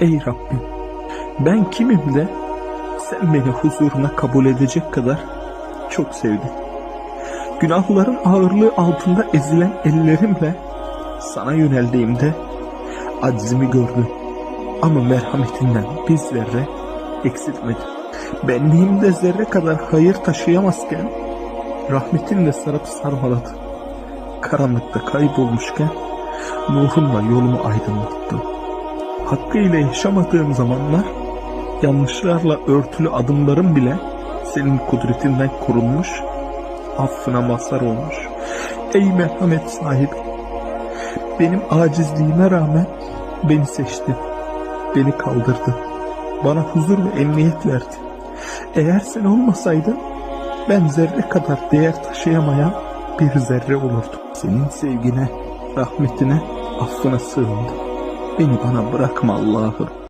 Ey Rabbim ben kimim de sen beni huzuruna kabul edecek kadar çok sevdin. Günahların ağırlığı altında ezilen ellerimle sana yöneldiğimde aczimi gördün. Ama merhametinden bir zerre eksiltmedin. Benliğimde zerre kadar hayır taşıyamazken rahmetinle sarıp sarmaladı. Karanlıkta kaybolmuşken nurunla yolumu aydınlattın. Hakkıyla yaşamadığım zamanlar yanlışlarla örtülü adımlarım bile senin kudretinden korunmuş, affına mazhar olmuş. Ey merhamet sahibi, benim acizliğime rağmen beni seçtin, beni kaldırdın, bana huzur ve emniyet verdin. Eğer sen olmasaydın ben zerre kadar değer taşıyamayan bir zerre olurdum. Senin sevgine, rahmetine, affına sığındım. Beni bana bırakma Allah'ım.